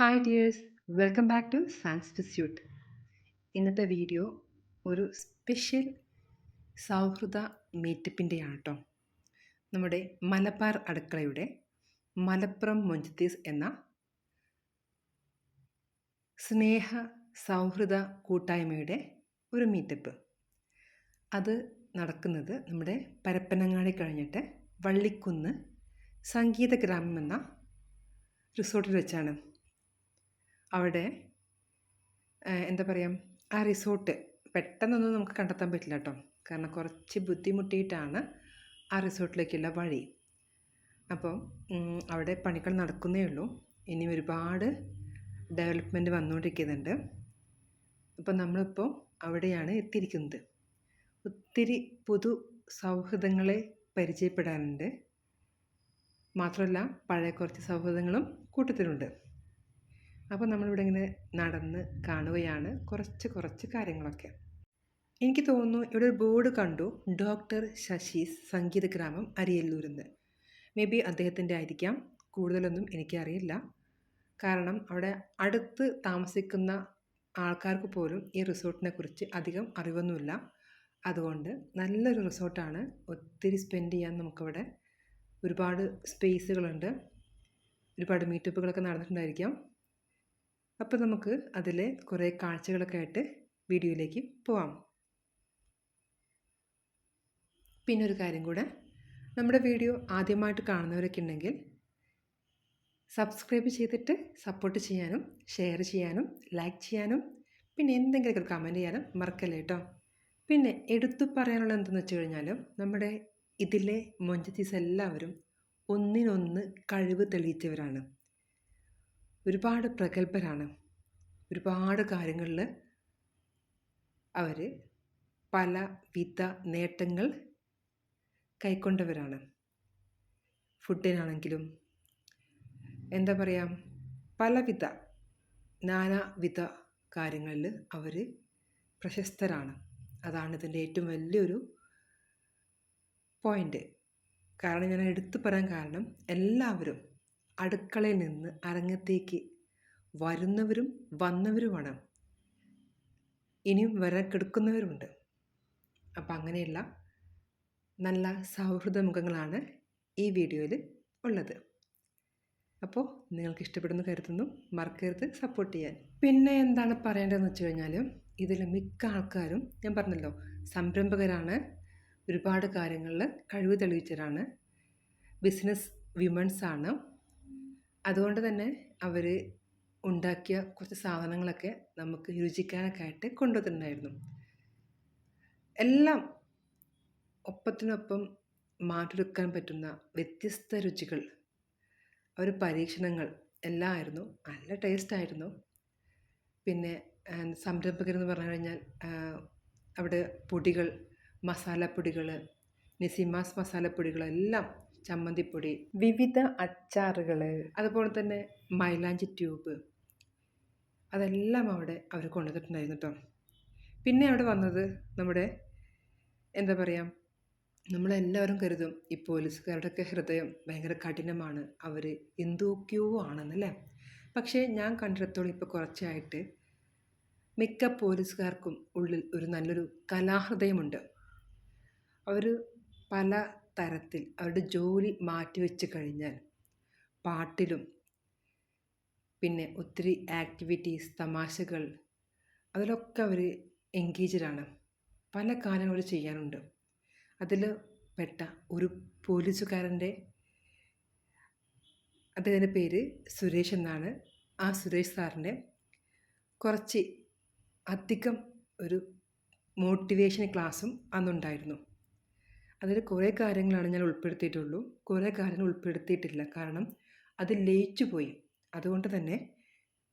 Hi dears welcome back to science suit ഇന്നത്തെ video ഒരു special സൗഹൃദ മീറ്റപ്പിന്റെയാണ് കേട്ടോ നമ്മുടെ മലബാർ അടുക്കളയുടെ മലപ്പുറം മൊഞ്ചത്തീസ് എന്ന സ്നേഹ സൗഹൃദ കൂട്ടായ്മയുടെ ഒരു മീറ്റപ്പ് അത് നടക്കുന്നത് നമ്മുടെ പരപ്പനങ്ങാടി കഴിഞ്ഞിട്ട് വള്ളിക്കുന്ന് സംഗീത ഗ്രാമം എന്ന റിസോർട്ടിൽ വെച്ചാണ്. അവിടെ എന്താ പറയുക ആ റിസോർട്ട് പെട്ടെന്നൊന്നും നമുക്ക് കണ്ടെത്താൻ പറ്റില്ല കേട്ടോ. കാരണം കുറച്ച് ബുദ്ധിമുട്ടിയിട്ടാണ് ആ റിസോർട്ടിലേക്കുള്ള വഴി. അപ്പോൾ അവിടെ പണികൾ നടക്കുന്നേ ഉള്ളൂ. ഇനി ഒരുപാട് ഡെവലപ്മെന്റ് വന്നുകൊണ്ടിരിക്കുന്നുണ്ട്. അപ്പോൾ നമ്മളിപ്പോൾ അവിടെയാണ് എത്തിയിരിക്കുന്നത്. ഒത്തിരി പുതു സൗഹൃദങ്ങളെ പരിചയപ്പെടാനുണ്ട്. മാത്രമല്ല പഴയ കുറച്ച് സൗഹൃദങ്ങളും കൂട്ടത്തിലുണ്ട്. അപ്പോൾ നമ്മളിവിടെ ഇങ്ങനെ നടന്ന് കാണുകയാണ്. കുറച്ച് കുറച്ച് കാര്യങ്ങളൊക്കെ. എനിക്ക് തോന്നുന്നു ഇവിടെ ഒരു ബോർഡ് കണ്ടു. ഡോക്ടർ ശശീസ് സംഗീത ഗ്രാമം അരിയല്ലൂരെന്ന്. മേ ബി അദ്ദേഹത്തിന്റെ ആയിരിക്കാം. കൂടുതലൊന്നും എനിക്കറിയില്ല. കാരണം അവിടെ അടുത്ത് താമസിക്കുന്ന ആൾക്കാർക്ക് പോലും ഈ റിസോർട്ടിനെ കുറിച്ച് അധികം അറിവൊന്നുമില്ല. അതുകൊണ്ട് നല്ലൊരു റിസോർട്ടാണ്. ഒത്തിരി സ്പെൻഡ് ചെയ്യാൻ നമുക്കവിടെ ഒരുപാട് സ്പേസുകളുണ്ട്. ഒരുപാട് മീറ്റപ്പുകളൊക്കെ നടന്നിട്ടുണ്ടായിരിക്കാം. അപ്പോൾ നമുക്ക് അതിലെ കുറേ കാഴ്ചകളൊക്കെ ആയിട്ട് വീഡിയോയിലേക്ക് പോവാം. പിന്നെ ഒരു കാര്യം കൂടെ. നമ്മുടെ വീഡിയോ ആദ്യമായിട്ട് കാണുന്നവരൊക്കെ ഉണ്ടെങ്കിൽ സബ്സ്ക്രൈബ് ചെയ്തിട്ട് സപ്പോർട്ട് ചെയ്യാനും ഷെയർ ചെയ്യാനും ലൈക്ക് ചെയ്യാനും പിന്നെ എന്തെങ്കിലുമൊക്കെ കമന്റ് ചെയ്യാനും മറക്കല്ലേ കേട്ടോ. പിന്നെ എടുത്തു പറയാനുള്ള എന്തെന്ന് വെച്ച് കഴിഞ്ഞാൽ നമ്മുടെ ഇതിലെ മൊഞ്ചത്തീസ് എല്ലാവരും ഒന്നിനൊന്ന് കഴിവ് തെളിയിച്ചവരാണ്. ഒരുപാട് പ്രഗത്ഭരാണ്. ഒരുപാട് കാര്യങ്ങളിൽ അവർ പല വിധ നേട്ടങ്ങൾ കൈക്കൊണ്ടവരാണ്. ഫുഡിനാണെങ്കിലും എന്താ പറയുക പലവിധ നാനാവിധ കാര്യങ്ങളിൽ അവർ പ്രശസ്തരാണ്. അതാണ് ഇതിന്റെ ഏറ്റവും വലിയൊരു പോയിന്റ് കാരണം ഞാൻ എടുത്തു പറയാൻ കാരണം എല്ലാവരും അടുക്കളയിൽ നിന്ന് അരങ്ങത്തേക്ക് വരുന്നവരും വന്നവരുമാണ്. ഇനിയും വരാൻ കിടക്കുന്നവരുമുണ്ട്. അപ്പം അങ്ങനെയുള്ള നല്ല സൗഹൃദ മുഖങ്ങളാണ് ഈ വീഡിയോയിൽ ഉള്ളത്. അപ്പോൾ നിങ്ങൾക്ക് ഇഷ്ടപ്പെടുന്ന കരുതുന്നു. മറക്കരുത്. സപ്പോർട്ട് ചെയ്യാൻ. പിന്നെ എന്താണ് പറയേണ്ടതെന്ന് വെച്ച് കഴിഞ്ഞാൽ ഇതിൽ മിക്ക ആൾക്കാരും ഞാൻ പറഞ്ഞല്ലോ സംരംഭകരാണ്. ഒരുപാട് കാര്യങ്ങളിൽ കഴിവ് തെളിയിച്ചവരാണ്. ബിസിനസ് വിമൻസ് ആണ് അതുകൊണ്ട് തന്നെ അവർ ഉണ്ടാക്കിയ കുറച്ച് സാധനങ്ങളൊക്കെ നമുക്ക് രുചിക്കാനൊക്കെ ആയിട്ട് കൊണ്ടുവന്നിട്ടുണ്ടായിരുന്നു. എല്ലാം ഒപ്പത്തിനൊപ്പം മാറ്റിയെടുക്കാൻ പറ്റുന്ന വ്യത്യസ്ത രുചികൾ ഒരു പരീക്ഷണങ്ങൾ എല്ലാം ആയിരുന്നു. നല്ല ടേസ്റ്റ് ആയിരുന്നു. പിന്നെ സംരംഭകരെന്ന് പറഞ്ഞു കഴിഞ്ഞാൽ അവിടെ പൊടികൾ മസാലപ്പൊടികൾ നിസിമാസ് മസാലപ്പൊടികളെല്ലാം ചമ്മന്തിപ്പൊടി. വിവിധ അച്ചാറുകൾ അതുപോലെ തന്നെ മൈലാഞ്ചി ട്യൂബ്. അതെല്ലാം അവിടെ അവർ കൊണ്ടുവന്നിട്ടുണ്ടായിരുന്നു കേട്ടോ പിന്നെ അവിടെ വന്നത് നമ്മുടെ എന്താ പറയുക നമ്മളെല്ലാവരും കരുതും ഈ പോലീസുകാരുടെയൊക്കെ ഹൃദയം ഭയങ്കര കഠിനമാണ്. അവർ എന്തൊക്കെയോ ആണെന്നല്ലേ? പക്ഷേ ഞാൻ കണ്ടിടത്തോളം ഇപ്പോൾ കുറച്ചായിട്ട് മിക്ക പോലീസുകാർക്കും ഉള്ളിൽ ഒരു നല്ലൊരു കലാഹൃദയമുണ്ട്. അവർ പല തരത്തിൽ അവരുടെ ജോലി മാറ്റിവെച്ച് കഴിഞ്ഞാൽ പാട്ടിലും പിന്നെ ഒത്തിരി ആക്ടിവിറ്റീസ് തമാശകൾ അതിലൊക്കെ അവർ എൻഗേജഡാണ് പല കാര്യങ്ങൾ ചെയ്യാനുണ്ട് അതിൽ പെട്ട ഒരു പോലീസുകാരന്റെ അദ്ദേഹത്തിന്റെ പേര് സുരേഷ് എന്നാണ്. ആ സുരേഷ് സാറിന്റെ കുറച്ച് അധികം ഒരു മോട്ടിവേഷൻ ക്ലാസ്സും അന്നുണ്ടായിരുന്നു. അതിൽ കുറേ കാര്യങ്ങളാണ് ഞാൻ ഉൾപ്പെടുത്തിയിട്ടുള്ളൂ. കുറേ കാര്യങ്ങൾ ഉൾപ്പെടുത്തിയിട്ടില്ല. കാരണം അത് ലയിച്ചു പോയി. അതുകൊണ്ട് തന്നെ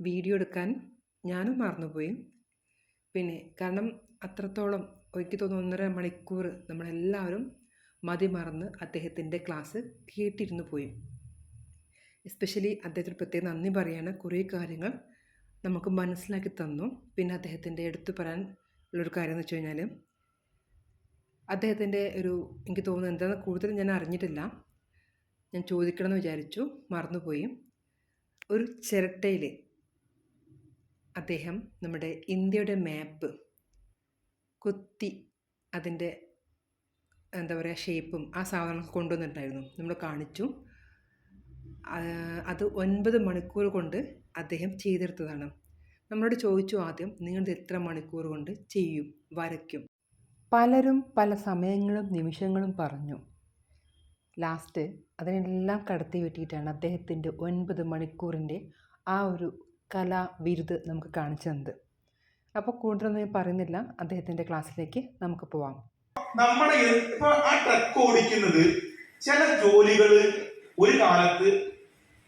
വീഡിയോ എടുക്കാൻ ഞാനും മറന്നുപോയി. പിന്നെ കാരണം അത്രത്തോളം എനിക്ക് തോന്നുന്നു ഒന്നര മണിക്കൂർ നമ്മളെല്ലാവരും മതി മറന്ന് അദ്ദേഹത്തിന്റെ ക്ലാസ് കേട്ടിരുന്നു പോയി. എസ്പെഷ്യലി അദ്ദേഹത്തിന് പ്രത്യേക നന്ദി പറയാണ്. കുറേ കാര്യങ്ങൾ നമുക്ക് മനസ്സിലാക്കി തന്നു. പിന്നെ അദ്ദേഹത്തിന്റെ എടുത്തു പറയാൻ ഉള്ളൊരു കാര്യം എന്ന് വെച്ച് കഴിഞ്ഞാൽ അദ്ദേഹത്തിന്റെ ഒരു എനിക്ക് തോന്നുന്നു എന്താണെന്ന് കൂടുതൽ ഞാൻ അറിഞ്ഞിട്ടില്ല. ഞാൻ ചോദിക്കണമെന്ന് വിചാരിച്ചു. മറന്നുപോയി. ഒരു ചിരട്ടയിൽ അദ്ദേഹം നമ്മുടെ ഇന്ത്യയുടെ മാപ്പ് കൊത്തി അതിന്റെ എന്താ പറയുക ഷേപ്പും ആ സാധനം കൊണ്ടുവന്നിട്ടുണ്ടായിരുന്നു. നമ്മൾ കാണിച്ചു. അത് ഒൻപത് മണിക്കൂർ കൊണ്ട് അദ്ദേഹം ചെയ്തെടുത്തതാണ്. നമ്മളോട് ചോദിച്ചു ആദ്യം നിങ്ങളിത് എത്ര മണിക്കൂർ കൊണ്ട് ചെയ്യും? വരയ്ക്കും? പലരും പല സമയങ്ങളും നിമിഷങ്ങളും പറഞ്ഞു. ലാസ്റ്റ് അതിനെല്ലാം കടത്തി വെട്ടിയിട്ടാണ് അദ്ദേഹത്തിന്റെ ഒൻപത് മണിക്കൂറിന്റെ ആ ഒരു കലാവിരുത് നമുക്ക് കാണിച്ചു തന്നത് അപ്പോൾ കൂടുതലൊന്നും ഞാൻ പറയുന്നില്ല. അദ്ദേഹത്തിന്റെ ക്ലാസ്സിലേക്ക് നമുക്ക് പോവാം. നമ്മുടെ ഇപ്പോൾ ഇപ്പൊ ആ ട്രക്ക് ഓടിക്കുന്നത് ചില ജോലികൾ ഒരു കാലത്ത്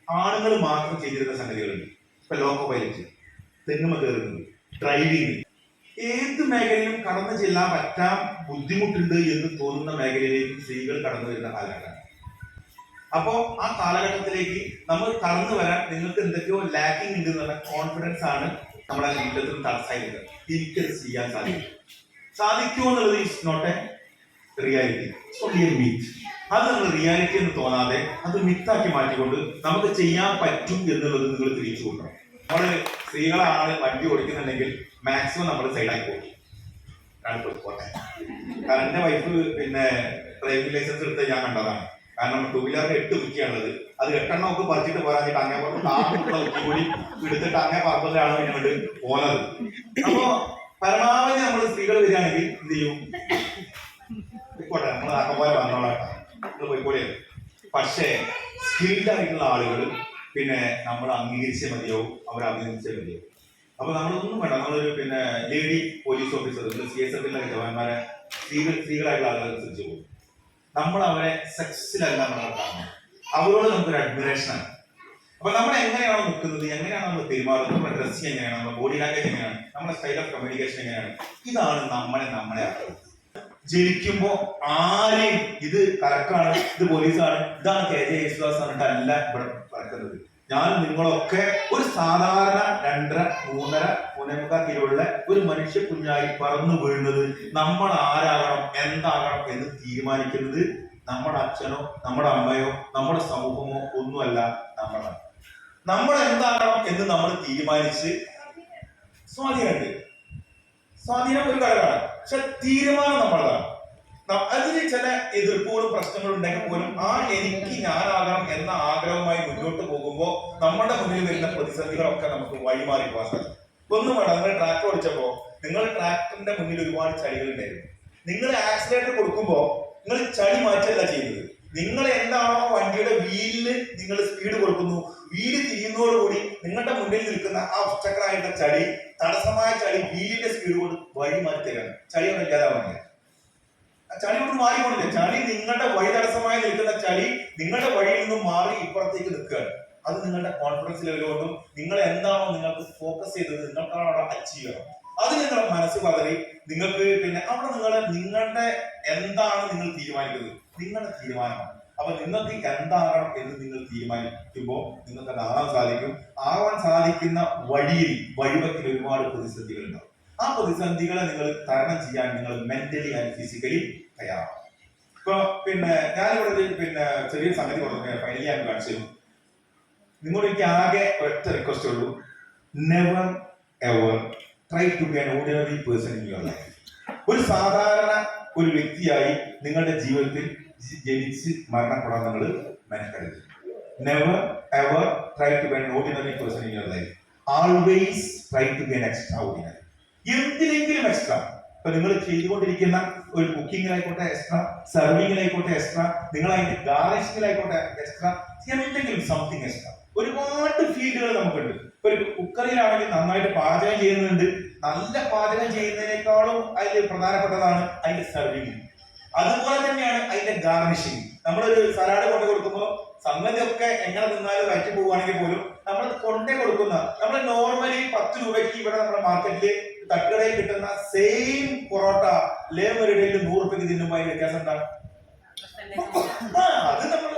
ആണുങ്ങൾ മാത്രം ചെയ്തിരുന്ന സംഗതികളുണ്ട്. ഇപ്പൊ ലോക്കോ പൈലറ്റ് തെങ്ങുമ കയറുന്നത് ഡ്രൈവിംഗ് ഏത് മേഖലയിലും കടന്നു ചെല്ലാൻ പറ്റാൻ ബുദ്ധിമുട്ടുണ്ട് എന്ന് തോന്നുന്ന മേഖലയിലേക്ക് സ്ത്രീകൾ കടന്നു വരുന്ന കാലഘട്ടം. അപ്പോ ആ കാലഘട്ടത്തിലേക്ക് നമ്മൾ കടന്നു വരാൻ നിങ്ങൾക്ക് എന്തൊക്കെയോ ലാക്കിംഗ് ഉണ്ട് എന്ന് എന്നുള്ള കോൺഫിഡൻസ് ആണ് നമ്മുടെ ജീവിതത്തിൽ തടസ്സമായിരുന്നത് എനിക്കത് ചെയ്യാൻ സാധിക്കും സാധിക്കുമോ എന്നുള്ളത് it's not a reality meet അത് നമ്മൾ റിയാലിറ്റി എന്ന് തോന്നാതെ അത് മിത്താക്കി മാറ്റിക്കൊണ്ട് നമുക്ക് ചെയ്യാൻ പറ്റും എന്നുള്ളത് നിങ്ങൾ തിരിച്ചു നമ്മൾ സ്ത്രീകളാണ് വണ്ടി ഓടിക്കുന്നുണ്ടെങ്കിൽ മാക്സിമം നമ്മൾ സൈഡാക്കി പോകും പോട്ടെ. കാരണം എന്റെ വൈഫ് പിന്നെ ഡ്രൈവിംഗ് ലൈസൻസ് എടുത്ത് ഞാൻ കണ്ടതാണ്. കാരണം ടൂ വീലറിന് എട്ട് കുറ്റിയാണുള്ളത് അത് എട്ടെണ്ണം ഒക്കെ പറിച്ചിട്ട് പോരാഞ്ഞിട്ട് അങ്ങേ പറഞ്ഞു കൂടി എടുത്തിട്ട് അങ്ങനെ പറഞ്ഞാണ് ഞങ്ങൾ പോലത് അപ്പോ പരമാവധി നമ്മൾ സ്ത്രീകൾ വരികയാണെങ്കിൽ എന്ത് ചെയ്യും? പോട്ടെ നമ്മൾ ആക്കം പോലെ വന്നോളാം നമ്മൾ പോയിക്കോളെ പക്ഷേ സ്കിൽഡ് ആയിട്ടുള്ള ആളുകൾ പിന്നെ നമ്മൾ അംഗീകരിച്ചേ മതിയോ അവർ അഭിനന്ദിച്ചേ മതിയോ അപ്പൊ നമ്മളൊന്നും വേണ്ട നമ്മളൊരു പിന്നെ lady police officer C S എഫിലെ ജവാന്മാരെ സ്ത്രീകൾ സ്ത്രീകളായിട്ടുള്ള ആളുകൾ ശ്രദ്ധിച്ചു പോകും നമ്മൾ അവരെ സെക്സിലല്ല നമ്മൾ കാണുന്നത്. അവരോട് നമുക്കൊരു അഡ്മിറേഷനാണ് അപ്പൊ നമ്മൾ എങ്ങനെയാണോ നിൽക്കുന്നത് എങ്ങനെയാണ് നമ്മൾ പെരുമാറുന്നത് നമ്മുടെ ഡ്രസ്സിങ് എങ്ങനെയാണ് നമ്മുടെ ബോഡി ലാംഗ്വേജ് എങ്ങനെയാണ് നമ്മുടെ സ്റ്റൈൽ ഓഫ് കമ്മ്യൂണിക്കേഷൻ എങ്ങനെയാണ് ഇതാണ് നമ്മളെ നമ്മളെ ആക്കുന്നത്. ജനിക്കുമ്പോ ആരെയും ഇത് കറക്കാണ് ഇത് പോലീസാണ് ഇതാണ് കെ ജെ യേശുദാസ് എന്നിട്ടല്ല ഇവിടെ പറക്കുന്നത് ഞാൻ നിങ്ങളൊക്കെ ഒരു സാധാരണ രണ്ടര മൂന്നര മൂന്നേമുക്കാൽ കിലോയുള്ള ഒരു മനുഷ്യ കുഞ്ഞായി പറന്നു വീഴുന്നത് നമ്മൾ ആരാകണം എന്താകണം എന്ന് തീരുമാനിക്കുന്നത് നമ്മുടെ അച്ഛനോ നമ്മുടെ അമ്മയോ നമ്മുടെ സമൂഹമോ ഒന്നുമല്ല നമ്മളാണ്. നമ്മൾ എന്താകണം എന്ന് നമ്മൾ തീരുമാനിച്ച് സ്വാധീനമുണ്ട് സ്വാധീനം ഒരു ഘടകമാണ്. പക്ഷെ തീരുമാനം നമ്മളതാണ്. അതിന് ചില എതിർപ്പുകളും പ്രശ്നങ്ങളും ഉണ്ടെങ്കിൽ പോലും ആ എനിക്ക് ഞാനാകണം എന്ന ആഗ്രഹവുമായി മുന്നോട്ട് പോകുമ്പോൾ നമ്മുടെ മുന്നിൽ വരുന്ന പ്രതിസന്ധികളൊക്കെ നമുക്ക് വഴിമാറി പോകാൻ സാധിക്കും. ഒന്നും വേണം നിങ്ങൾ ട്രാക്ടർ ഓടിച്ചപ്പോ നിങ്ങൾ ട്രാക്ടറിന്റെ മുന്നിൽ ഒരുപാട് ചളികൾ ഉണ്ടായിരുന്നു. നിങ്ങൾ ആക്സിലേറ്റർ കൊടുക്കുമ്പോൾ നിങ്ങൾ ചളി മാറ്റല്ല ചെയ്യുന്നത്. നിങ്ങൾ എന്താണോ വണ്ടിയുടെ വീലിന് നിങ്ങൾ സ്പീഡ് കൊടുക്കുന്നു. വീൽ തിരിയുന്നതോടുകൂടി നിങ്ങളുടെ മുന്നിൽ നിൽക്കുന്ന ആ ഒറ്റക്കറായിട്ടുള്ള ചളി തടസ്സമായ ചളി വീലിന്റെ സ്പീഡ് കൊണ്ട് വഴി മാറ്റി തരാണ് ചളി ഒന്നും ഇല്ലാതാവുന്നില്ല ചളി കൊണ്ട് മാറിക്കൊണ്ടില്ല? ചളി നിങ്ങളുടെ വഴി തടസ്സമായി നിൽക്കുന്ന ചളി നിങ്ങളുടെ വഴിയിൽ നിന്നും മാറി ഇപ്പുറത്തേക്ക് നിൽക്കുകയാണ്. അത് നിങ്ങളുടെ കോൺഫിഡൻസ് ലെവൽ നിങ്ങൾ എന്താണോ നിങ്ങൾക്ക് ഫോക്കസ് ചെയ്തത് നിങ്ങൾക്കാണ് അവിടെ അച്ചീവ് ചെയ്യണം. അത് നിങ്ങളുടെ മനസ്സ് പതറി നിങ്ങൾക്ക് പിന്നെ അവിടെ നിങ്ങൾ നിങ്ങളുടെ എന്താണ് നിങ്ങൾ തീരുമാനിക്കുന്നത്? നിങ്ങളുടെ തീരുമാനമാണ്. അപ്പൊ നിങ്ങൾക്ക് എന്താകണം എന്ന് നിങ്ങൾ തീരുമാനിക്കുമ്പോൾ നിങ്ങൾക്ക് അത് ആകാൻ സാധിക്കും. ആവാൻ സാധിക്കുന്ന വഴിയിൽ വഴിവക്കിൽ ഒരുപാട് പ്രതിസന്ധികൾ ഉണ്ടാവും ആ പ്രതിസന്ധികളെ നിങ്ങൾ തരണം ചെയ്യാൻ നിങ്ങൾ മെന്റലി ആൻഡ് ഫിസിക്കലി തയ്യാറാണ് ഇപ്പൊ പിന്നെ ഞാനിവിടെ പിന്നെ ചെറിയ സംഗതി പറഞ്ഞു ഫൈനലി ഞാൻ കാണിച്ചു. നിങ്ങളോട് എനിക്ക് ആകെ ഒറ്റ റിക്വസ്റ്റ് ഉള്ളൂ. Never ever try to be an ordinary person in your life ഒരു സാധാരണ ഒരു വ്യക്തിയായി നിങ്ങളുടെ ജീവിതത്തിൽ ജനിച്ച് മരണപ്പെടാൻ നിങ്ങൾ മെനക്കരുത് never ever try to be an ordinary person in your life always try to be an extraordinary എന്തിനെങ്കിലും എക്സ്ട്രാ ഇപ്പൊ നിങ്ങൾ ചെയ്തുകൊണ്ടിരിക്കുന്ന ഒരു കുക്കിങ്ങിലായിക്കോട്ടെ എക്സ്ട്രാ സെർവിങ്ങിലായിക്കോട്ടെ എക്സ്ട്രാ നിങ്ങൾ അതിന്റെ ഗാർണിഷിങ്ങിലായിക്കോട്ടെ എക്സ്ട്രാ എന്തെങ്കിലും സംതിങ് എക്സ്ട്രാ ഒരുപാട് ഫീൽഡുകൾ നമുക്കുണ്ട്. ഒരു കുക്കറിലാണെങ്കിൽ നന്നായിട്ട് പാചകം ചെയ്യുന്നുണ്ട്. നല്ല പാചകം ചെയ്യുന്നതിനേക്കാളും അതിൽ പ്രധാനപ്പെട്ടതാണ് അതിന്റെ സെർവിങ് അതുപോലെ തന്നെയാണ് അതിന്റെ ഗാർണിഷിങ് നമ്മളൊരു സലാഡ് കൊണ്ട് കൊടുക്കുമ്പോൾ സംഗതി ഒക്കെ എങ്ങനെ നിന്നാലും വയറ്റി പോവുകയാണെങ്കിൽ പോലും നമ്മൾ കൊണ്ടേ കൊടുക്കുന്ന നമ്മൾ നോർമലി പത്ത് രൂപയ്ക്ക് ഇവിടെ നമ്മുടെ മാർക്കറ്റിൽ തട്ടുകടയിൽ കിട്ടുന്ന സെയിം പൊറോട്ട ലേമരുടയിൽ നൂറ് രൂപയ്ക്ക് തിന്നുമ്പോൾ അതിന് വ്യത്യാസം ഉണ്ടാകും അത് നമ്മൾ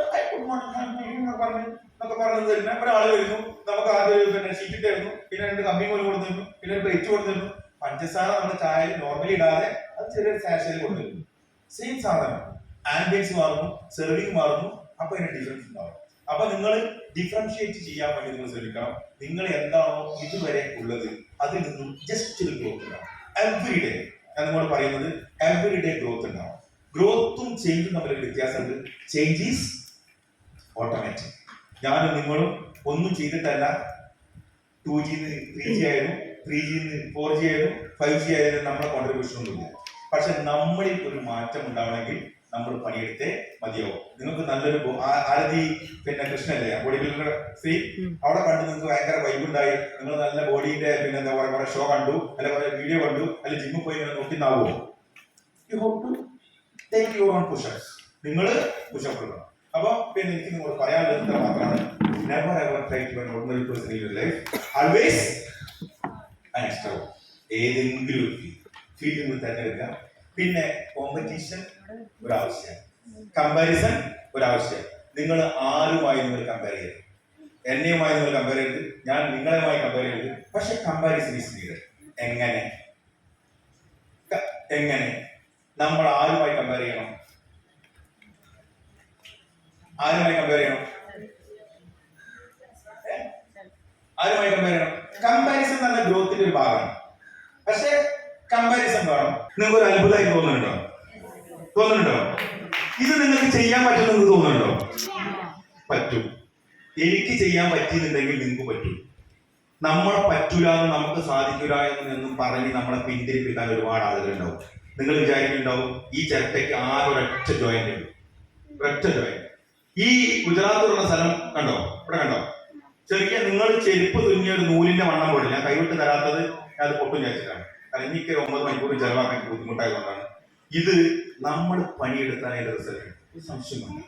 പറഞ്ഞു എന്നൊക്കെ പറഞ്ഞു തരുന്ന ഒരാൾ വരുന്നു. നമുക്ക് ആദ്യം പിന്നെ ഷീറ്റ് തരുന്നു പിന്നെ രണ്ട് കമ്പി പോലും കൊടുത്തിരുന്നു പിന്നെ ഒരു പ്ലേറ്റ് കൊടുത്തിരുന്നു പഞ്ചസാര നമ്മുടെ ചായയിൽ നോർമലി ഇടാതെ അത് ചെറിയൊരു സാഷയിൽ കൊടുത്തിരുന്നു സെയിം സാധനം. ആംബിയൻസ് മാറുന്നു സെർവിങ് മാറുന്നു അപ്പൊ അതിന് ഡിഫറൻസ് ഉണ്ടാവും. അപ്പൊ നിങ്ങൾ ഡിഫറൻഷിയേറ്റ് ചെയ്യാൻ വേണ്ടി നിങ്ങൾ ശ്രമിക്കണം. നിങ്ങൾ എന്താണോ ഇതുവരെ ഉള്ളത് അതിൽ നിന്നും ജസ്റ്റ് ഒരു ഗ്രോത്ത് ഉണ്ടാവും. എവറി ഡേ ഞാൻ നിങ്ങളോട് പറയുന്നത് എവറി ഡേ ഗ്രോത്ത് ഉണ്ടാവും. ഗ്രോത്തും ചേഞ്ചും തമ്മിലൊരു വ്യത്യാസമുണ്ട് ചേഞ്ച് ഈസ് ഓട്ടോമാറ്റിക് ഞാനും നിങ്ങളും ഒന്നും ചെയ്തിട്ടല്ല. ടു ജിന്ന് ത്രീ ജി ആയിരുന്നു ത്രീ ജിന്ന് ഫോർ ജി ആയിരുന്നു ഫൈവ് ജി ആയിരുന്നു നമ്മളെ കോൺട്രിബ്യൂഷൻ ഒന്നുമില്ല പക്ഷെ നമ്മളിൽ ഒരു മാറ്റം ഉണ്ടാവണമെങ്കിൽ നമ്മൾ പണിയെടുത്തേ മതിയാവും. നിങ്ങൾക്ക് നല്ലൊരു ആരതി പിന്നെ കൃഷ്ണല്ലേ? ബോഡി ബിൽഡർ സ്ത്രീ അവിടെ കണ്ടു നിങ്ങൾക്ക് ഭയങ്കര വൈബ് ഉണ്ടായി. നിങ്ങൾ നല്ല ബോഡിന്റെ പിന്നെ എന്താ പറയുക കുറെ ഷോ കണ്ടു. അല്ലെ കുറെ വീഡിയോ കണ്ടു. അല്ലെ ജിമ്മിൽ പോയി ഇങ്ങനെ നോക്കി now you hope to take your own pushups നിങ്ങൾ പുഷപ്പ് ഇടണം അപ്പൊ പിന്നെ എനിക്ക് നിങ്ങൾ പറയാനുള്ളത് എന്താ മാത്രമാണ്. Never ever try to ordinary person in your life always an extra ഏതെങ്കിലും ഒരു തന്നെ തിരഞ്ഞെടുക്കുക. പിന്നെ കോമ്പറ്റീഷൻ ഒരു ആവശ്യം കമ്പാരിസൺ ഒരു ആവശ്യം നിങ്ങൾ ആരുമായി നിങ്ങൾ കമ്പയർ ചെയ്യരുത്. എന്നെയുമായി നിങ്ങൾ കമ്പയർ ചെയ്യരുത്. ഞാൻ നിങ്ങളുമായി കമ്പയർ ചെയ്യരുത്. പക്ഷെ കമ്പാരിസൺ ഈസ് നീഡഡ് എങ്ങനെ? എങ്ങനെ? നമ്മൾ ആരുമായി കമ്പയർ ചെയ്യണം? ആരുമായി കമ്പയർ ചെയ്യണം? ആരുമായി കമ്പയർ ചെയ്യണം? കമ്പാരിസൺ നല്ല ഗ്രോത്തിന്റെ ഒരു ഭാഗമാണ്. പക്ഷെ കമ്പാരിസൺ വേണം. നിങ്ങൾക്ക് ഒരു അത്ഭുതമായി തോന്നുന്നുണ്ടോ? തോന്നുന്നുണ്ടോ? ഇത് നിങ്ങൾക്ക് ചെയ്യാൻ പറ്റുമെന്ന് തോന്നുന്നുണ്ടോ? പറ്റും. എനിക്ക് ചെയ്യാൻ പറ്റിയെന്നുണ്ടെങ്കിൽ നിങ്ങൾക്ക് പറ്റും. നമ്മളെ പറ്റൂല എന്ന് നമുക്ക് സാധിക്കൂല എന്നും പറഞ്ഞ് നമ്മളെ പിന്തിരിപ്പിക്കാൻ ഒരുപാട് ആളുകളുണ്ടാവും. നിങ്ങൾ വിചാരിക്കുന്നുണ്ടാവും ഈ ചിരട്ടയ്ക്ക് ആരൊരൊറ്റ ജോയിന്റ് ഉണ്ട്. ഒരൊറ്റ ജോയിന്റ് ഈ ഗുജറാത്തിലുള്ള സ്ഥലം കണ്ടോ? ഇവിടെ കണ്ടോ? ചെറിയ നിങ്ങൾ ചെരുപ്പ് തുന്നിയ ഒരു നൂലിന്റെ വണ്ണം പോലെ ഞാൻ കൈവിട്ട് തരാത്തത് ഞാൻ അത് പൊട്ടും വിചാരിച്ചിട്ടാണ്. കാരണം എനിക്ക് ഒമ്പത് മണിക്കൂർ ചെലവാക്കാൻ ബുദ്ധിമുട്ടായതുകൊണ്ടാണ്. ഇത് നമ്മൾ പണിയെടുത്താൽ അതിന്റെ റിസൾട്ട്. സംശയമാണ്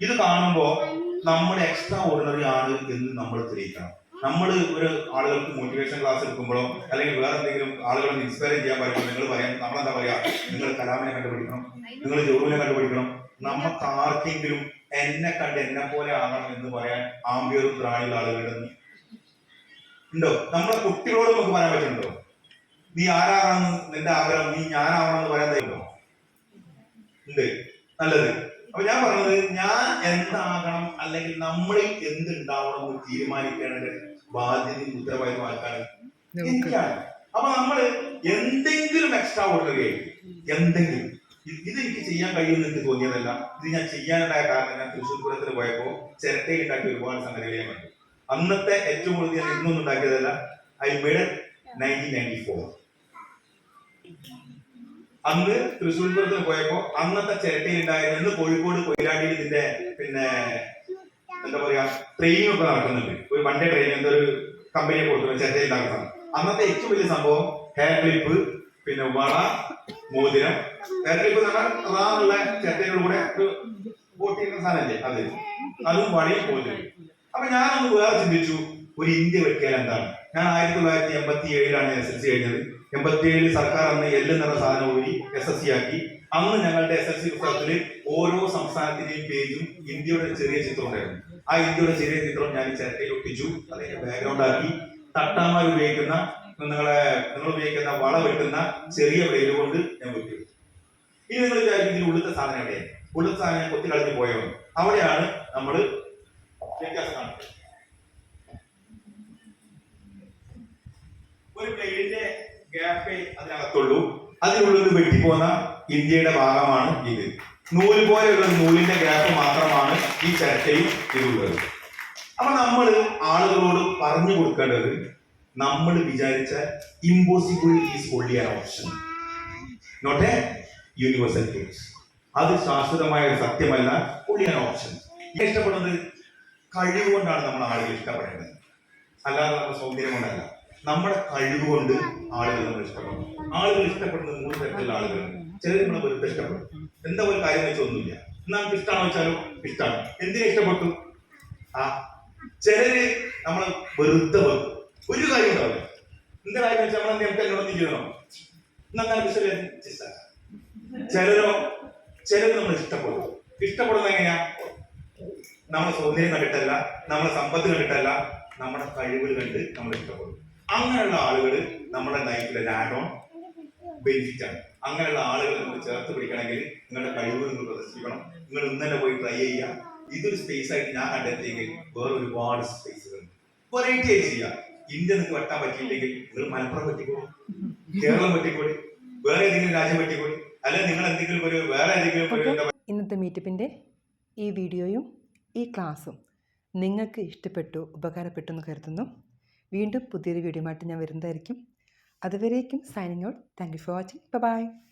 ഇത് കാണുമ്പോൾ നമ്മൾ എക്സ്ട്രാ ഓർഡിനറി ആണ് എന്ന് നമ്മൾ തെളിയിക്കണം. നമ്മൾ ഒരു ആളുകൾക്ക് മോട്ടിവേഷൻ ക്ലാസ് എടുക്കുമ്പോഴോ അല്ലെങ്കിൽ വേറെ എന്തെങ്കിലും ആളുകളെ ഇൻസ്പയർ ചെയ്യാൻ പറയുമ്പോൾ നിങ്ങൾ പറയാം നമ്മളെന്താ പറയാ? നിങ്ങൾ കലാമിനെ കണ്ടുപിടിക്കണം. നിങ്ങൾ ജോബിനെ കണ്ടുപിടിക്കണം. നമുക്ക് ആർക്കെങ്കിലും എന്നെ കണ്ട് എന്നെ പോലെ ആകണം എന്ന് പറയാൻ ആംബിയറും ത്രാണിയുള്ള ആളുകളുടെ ഉണ്ടോ? നമ്മളെ കുട്ടികളോട് നമുക്ക് പറയാൻ പറ്റുന്നുണ്ടോ? നീ ആരാണെന്ന് നിന്റെ ആഗ്രഹം നീ ഞാനാവണമെന്ന് പറയാൻ തരുമോ ഉണ്ട് നല്ലത്. അപ്പൊ ഞാൻ പറഞ്ഞത് ഞാൻ എന്താകണം അല്ലെങ്കിൽ നമ്മളിൽ എന്തുണ്ടാവണം എന്ന് തീരുമാനിക്കേണ്ട ബാധ്യതയും ഉത്തരവാദിത്വം ആൾക്കാണ് എനിക്കാണ് അപ്പൊ നമ്മൾ എന്തെങ്കിലും എക്സ്ട്രാ ഓർഡറി എന്തെങ്കിലും. ഇത് ഇത് എനിക്ക് ചെയ്യാൻ കഴിയുമെന്ന് എനിക്ക് തോന്നിയതല്ല. ഇത് ഞാൻ ചെയ്യാനുണ്ടായ കാരണം ഞാൻ തൃശ്ശൂർ പൂരത്തിൽ പോയപ്പോ ചിരട്ടയിൽ ഉണ്ടാക്കിയ ഒരുപാട് സംഗതികൾ ഞാൻ കണ്ടു. അന്നത്തെ ഏറ്റവും കൂടുതൽ ഞാൻ ഇന്നൊന്നും ഉണ്ടാക്കിയതല്ല. I made nineteen ninety four അന്ന് തൃശ്ശൂർപുരത്തിന് പോയപ്പോ അന്നത്തെ ചിരട്ടയിൽ ഉണ്ടായിരുന്ന ഇന്ന് കോഴിക്കോട് കൊയിലാണ്ടിയിൽ ഇതിന്റെ പിന്നെ എന്താ പറയാ ട്രെയിനിങ് ഒക്കെ നടക്കുന്നുണ്ട്. ഒരു വണ്ടി ട്രെയിൻ എന്തോ ഒരു കമ്പനിയെ കൊടുക്കുന്ന ചിരട്ടയിൽ ഉണ്ടാക്കുന്ന അന്നത്തെ ഏറ്റവും വലിയ സംഭവം ഹെയർ ക്ലിപ്പ് പിന്നെ വള മോതിരം. ഹെയർ ക്ലിപ്പ് എന്ന് പറഞ്ഞാൽ റാന്നുള്ള ചിരട്ടയുടെ കൂടെ സാധനല്ലേ അത്? അതും വളയും മോതിരം അപ്പൊ ഞാനൊന്ന് വേറെ ചിന്തിച്ചു ഒരു ഇന്ത്യ വെക്കാൻ എന്താണ്? ഞാൻ ആയിരത്തി തൊള്ളായിരത്തി എൺപത്തി ഏഴിലാണ് എസ് എൽ സി കഴിഞ്ഞത്. എൺപത്തി ഏഴിൽ സർക്കാർ അന്ന് എല്ല് നിറ സാധനം ഊരി എസ് എസ് സി ആക്കി. അന്ന് ഞങ്ങളുടെ എസ് എസ് സി പുസ്തകത്തിൽ ഓരോ സംസ്ഥാനത്തിന്റെയും പേജും ഇന്ത്യയുടെ ചെറിയ ചിത്രം ഉണ്ടായിരുന്നു. ആ ഇന്ത്യയുടെ ചെറിയ ചിത്രം ഞാൻ ചിരട്ടയിൽ ഒട്ടിച്ചു അതിന്റെ ബാക്ക്ഗ്രൗണ്ട് ആക്കി. തട്ടാമാർ ഉപയോഗിക്കുന്ന നിങ്ങളെ നിങ്ങൾ ഉപയോഗിക്കുന്ന വള വെട്ടുന്ന ചെറിയ വെയിൽ കൊണ്ട് ഞാൻ വെട്ടി. ഇനി നിങ്ങൾ ഇതിൽ ഉള്ളിലത്തെ സാധനം എവിടെയാണ്? ഉള്ളിലത്തെ സാധനം കൊത്തി കളഞ്ഞു പോയോ അവിടെയാണ് നമ്മൾ വ്യത്യാസം കാണുന്നത്. ഒരു ബ്ലേഡിന്റെ ഗ്യാപ്പേ അതിനകത്തുള്ളൂ. അതിനുള്ളിൽ വെട്ടിപ്പോന്ന ഇന്ത്യയുടെ ഭാഗമാണ് ഇത്. നൂൽ പോലെയുള്ള നൂലിന്റെ ഗ്യാപ്പ് മാത്രമാണ് ഈ ചരക്കയിൽ ഇതുള്ളത്. അപ്പൊ നമ്മൾ ആളുകളോട് പറഞ്ഞു കൊടുക്കേണ്ടത് നമ്മൾ വിചാരിച്ച impossible is only an option not a universal truth അത് ശാശ്വതമായ സത്യമല്ല ഓൺലി ആൻ ഓപ്ഷൻ ഇഷ്ടപ്പെടുന്നത് കഴിവ് കൊണ്ടാണ് നമ്മൾ ആളുകൾ ഇഷ്ടപ്പെടുന്നത് അല്ലാതെ നമ്മുടെ സൗന്ദര്യം കൊണ്ടല്ല. നമ്മുടെ കഴിവുകൊണ്ട് ആളുകൾ നമ്മൾ ഇഷ്ടപ്പെടും ആളുകൾ ഇഷ്ടപ്പെടുന്നത് മൂന്ന് തരത്തിലുള്ള ആളുകളുണ്ട് ചിലർ നമ്മളെ വെറുതെ ഇഷ്ടപ്പെടും. എന്താ ഒരു കാര്യം വെച്ചാൽ ഒന്നുമില്ല. എന്നാൽ ഇഷ്ടമാണോ വെച്ചാലോ? ഇഷ്ടമാണ്. എന്തിനാ ഇഷ്ടപ്പെട്ടു ആ ചിലര് നമ്മളെ വെറുതെ വെക്കും ഒരു കാര്യം ഉണ്ടാവില്ല. എന്താ കാര്യം വെച്ചാൽ നമ്മളെ നേരത്തെ എന്നോട് നീ എന്നാൽ എന്നാ ചിലരോ ചിലര് നമ്മൾ ഇഷ്ടപ്പെടും. ഇഷ്ടപ്പെടുന്നത് എങ്ങനെയാ? നമ്മളെ സൗന്ദര്യം കണ്ടിട്ടല്ല നമ്മളെ സമ്പത്ത് കണ്ടിട്ടല്ല നമ്മുടെ കഴിവുകൾ കണ്ട് നമ്മൾ ഇഷ്ടപ്പെടും. അങ്ങനെയുള്ള ആളുകൾ നമ്മുടെ ലൈഫിലെ ആഡ് ഓൺ ബെനിഫിറ്റ് ആണ് അങ്ങനെയുള്ള ആളുകൾ നിങ്ങൾ ചേർത്ത് പിടിക്കണമെങ്കിൽ നിങ്ങളുടെ കഴിവ് നിങ്ങൾ പ്രദർശിപ്പിക്കണം. നിങ്ങൾ ഇന്നലെ പോയി ട്രൈ ചെയ്യുക. ഇതൊരു സ്പേസ് ആയിട്ട് ഞാൻ കണ്ടെത്തിയെങ്കിൽ വേറെ ഒരുപാട് സ്പേസുകൾ വെറൈറ്റി ആയിട്ട് ചെയ്യാം ഇന്ത്യ നിങ്ങൾക്ക് വെട്ടാൻ പറ്റിയില്ലെങ്കിൽ നിങ്ങൾ മലപ്പുറം പറ്റിക്കോളൂ. കേരളം പറ്റിക്കോളി. വേറെ ഏതെങ്കിലും രാജ്യം പറ്റിക്കോളി. അല്ലെങ്കിൽ നിങ്ങൾ എന്തെങ്കിലും ഒരു വേറെ ഏതെങ്കിലും ഒരു ഇന്നത്തെ മീറ്റപ്പിന്റെ ഈ വീഡിയോയും ഈ ക്ലാസ്സും നിങ്ങൾക്ക് ഇഷ്ടപ്പെട്ടു ഉപകാരപ്പെട്ടു എന്ന് കരുതുന്നു. വീണ്ടും പുതിയൊരു വീഡിയോ ആയിട്ട് ഞാൻ വരുന്നതായിരിക്കും. അതുവരേക്കും signing out thank you for watching bye